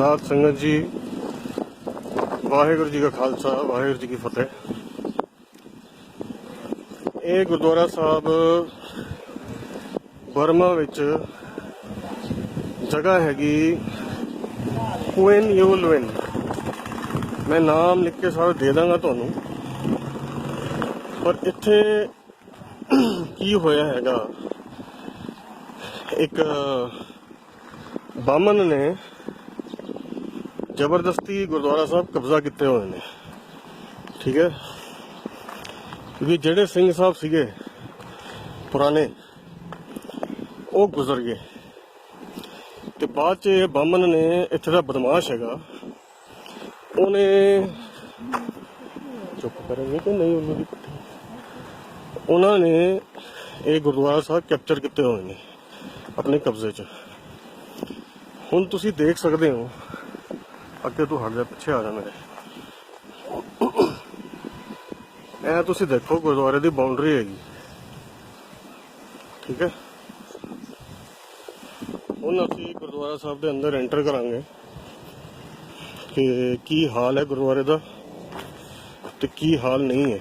ਸਾਧ ਸੰਗਤ ਜੀ, ਵਾਹਿਗੁਰੂ ਜੀ ਕਾ ਖਾਲਸਾ, ਵਾਹਿਗੁਰੂ ਜੀ ਕੀ ਫਤਿਹ। ਇਹ ਗੁਰਦੁਆਰਾ ਸਾਹਿਬ ਬਰਮਾ ਵਿੱਚ ਜਗ੍ਹਾ ਹੈਗੀ ਕੁਇਨ ਯੂਲਵਿਨ ਮੈਂ ਨਾਮ ਲਿਖ ਕੇ ਸਾਰਾ ਦੇ ਦਾਂਗਾ ਤੁਹਾਨੂੰ। ਪਰ ਇੱਥੇ ਕੀ ਹੋਇਆ ਹੈਗਾ? ਇੱਕ ਬਾਮਨ ਨੇ ਜ਼ਬਰਦਸਤੀ ਗੁਰਦੁਆਰਾ ਸਾਹਿਬ ਕਬਜ਼ਾ ਕੀਤੇ ਹੋਏ ਨੇ। ਠੀਕ ਹੈ? ਕਿਉਂਕਿ ਜਿਹੜੇ ਸਿੰਘ ਸਾਹਿਬ ਸੀਗੇ, ਪੁਰਾਣੇ, ਉਹ ਗੁਜ਼ਰ ਗਏ। ਤੇ ਬਾਅਦ ਚ ਬਾਮਨ ਨੇ ਇੱਥੇ ਦਾ ਬਦਮਾਸ਼ ਹੈਗਾ, ਉਹਨੇ ਚੁੱਪ ਕਰਨਗੇ ਕਿ ਨਹੀਂ ਉਹਨੂੰ ਦੀ ਉਹਨਾਂ ਨੇ ਇਹ ਗੁਰਦੁਆਰਾ ਸਾਹਿਬ ਕੈਪਚਰ ਕੀਤੇ ਹੋਏ ਨੇ, ਆਪਣੇ ਕਬਜ਼ੇ 'ਚ। ਹੁਣ ਤੁਸੀਂ ਦੇਖ ਸਕਦੇ ਹੋ ਅੱਗੇ ਤੋਂ ਹਟ ਜਾ, ਪਿੱਛੇ ਆ ਜਾ ਮੇਰੇ। ਇਹ ਤੁਸੀਂ ਦੇਖੋ ਗੁਰਦੁਆਰੇ ਦੀ ਬਾਉਂਡਰੀ ਹੈਗੀ। ਠੀਕ ਹੈ? ਹੁਣ ਅਸੀਂ ਗੁਰਦੁਆਰਾ ਸਾਹਿਬ ਦੇ ਅੰਦਰ ਐਂਟਰ ਕਰਾਂਗੇ। ਕਿ ਕੀ ਹਾਲ ਹੈ ਗੁਰਦੁਆਰੇ ਦਾ? ਤੇ ਕੀ ਹਾਲ ਨਹੀਂ ਹੈ?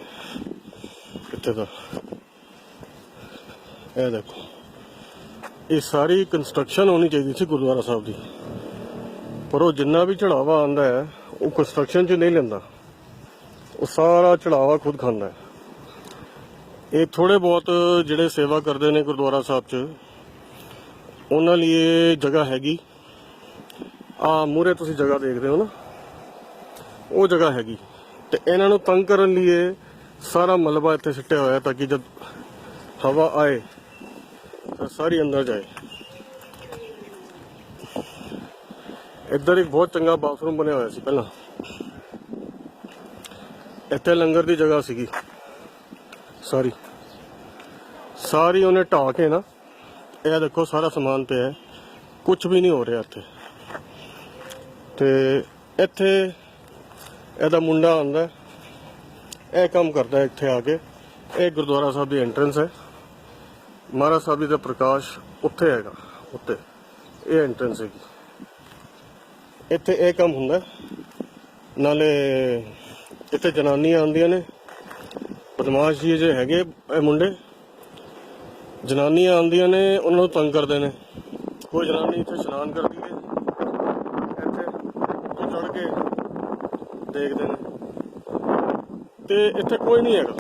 ਕਿੱਥੇ ਦਾ। ਇਹ ਦੇਖੋ। ਇਹ ਸਾਰੀ ਕੰਸਟਰਕਸ਼ਨ ਹੋਣੀ ਚਾਹੀਦੀ ਸੀ ਗੁਰਦੁਆਰਾ ਸਾਹਿਬ ਦੀ। ਪਰ ਉਹ ਜਿੰਨਾ ਵੀ ਚੜਾਵਾ ਆਂਦਾ ਹੈ, ਉਹ ਕੰਸਟਰਕਸ਼ਨ 'ਚ ਨਹੀਂ ਲੈਂਦਾ। ਉਹ ਸਾਰਾ ਚੜਾਵਾ ਖੁਦ ਖਾਂਦਾ ਹੈ। ਇਹ ਥੋੜੇ ਬਹੁਤ ਜਿਹੜੇ ਸੇਵਾ ਕਰਦੇ ਨੇ ਗੁਰਦੁਆਰਾ ਸਾਹਿਬ 'ਚ, ਉਹਨਾਂ ਲਈ ਇਹ ਜਗ੍ਹਾ ਹੈਗੀ। ਆ ਮੂਰੇ ਤੁਸੀਂ ਜਗ੍ਹਾ ਦੇਖਦੇ ਹੋ ਨਾ, ਉਹ ਜਗ੍ਹਾ ਹੈਗੀ। ਤੇ ਇਹਨਾਂ ਨੂੰ ਤੰਗ ਕਰਨ ਲਈ ਇਹ ਸਾਰਾ ਮਲਬਾ ਇੱਥੇ ਸਿੱਟਿਆ ਹੋਇਆ ਤਾਂ ਕਿ ਜਦ ਹਵਾ ਆਏ, ਤਾਂ ਸਾਰੀ ਅੰਦਰ ਜਾਏ। ਇੱਧਰ ਇੱਕ ਬਹੁਤ ਚੰਗਾ ਬਾਥਰੂਮ ਬਣਿਆ ਹੋਇਆ ਸੀ ਪਹਿਲਾਂ। ਇੱਥੇ ਲੰਗਰ ਦੀ ਜਗ੍ਹਾ ਸੀਗੀ। ਸਾਰੀ ਸਾਰੀ ਉਹਨੇ ਢਾਹ ਕੇ ਨਾ, ਇਹ ਦੇਖੋ ਸਾਰਾ ਸਮਾਨ ਪਿਆ ਹੈ। ਕੁਝ ਵੀ ਨਹੀਂ ਹੋ ਰਿਹਾ ਇੱਥੇ। ਤੇ ਇੱਥੇ ਇਹਦਾ ਮੁੰਡਾ ਆਉਂਦਾ ਇਹ ਕੰਮ ਕਰਦਾ ਇੱਥੇ ਆ ਕੇ। ਇਹ ਗੁਰਦੁਆਰਾ ਸਾਹਿਬ ਦੀ ਐਂਟਰੈਂਸ ਹੈ। ਮਹਾਰਾਜ ਸਾਹਿਬ ਜੀ ਦਾ ਪ੍ਰਕਾਸ਼ ਉੱਥੇ ਹੈਗਾ, ਉੱਤੇ। ਇਹ ਐਂਟਰੈਂਸ ਹੈਗੀ। ਇੱਥੇ ਇਹ ਕੰਮ ਹੁੰਦਾ। ਨਾਲੇ ਇੱਥੇ ਜਨਾਨੀਆਂ ਆਉਂਦੀਆਂ ਨੇ। ਬਦਮਾਸ਼ ਜੀ ਜੇ ਹੈਗੇ ਇਹ ਮੁੰਡੇ। ਜਨਾਨੀਆਂ ਆਉਂਦੀਆਂ ਨੇ, ਉਹਨਾਂ ਨੂੰ ਤੰਗ ਕਰਦੇ ਨੇ। ਕੋਈ ਜਨਾਨੀ ਇੱਥੇ ਇਸ਼ਨਾਨ ਕਰਦੀ ਹੈ ਇੱਥੇ ਤੋਂ ਚੜ ਕੇ ਦੇਖਦੇ ਨੇ। ਤੇ ਇੱਥੇ ਕੋਈ ਨਹੀਂ ਹੈਗਾ।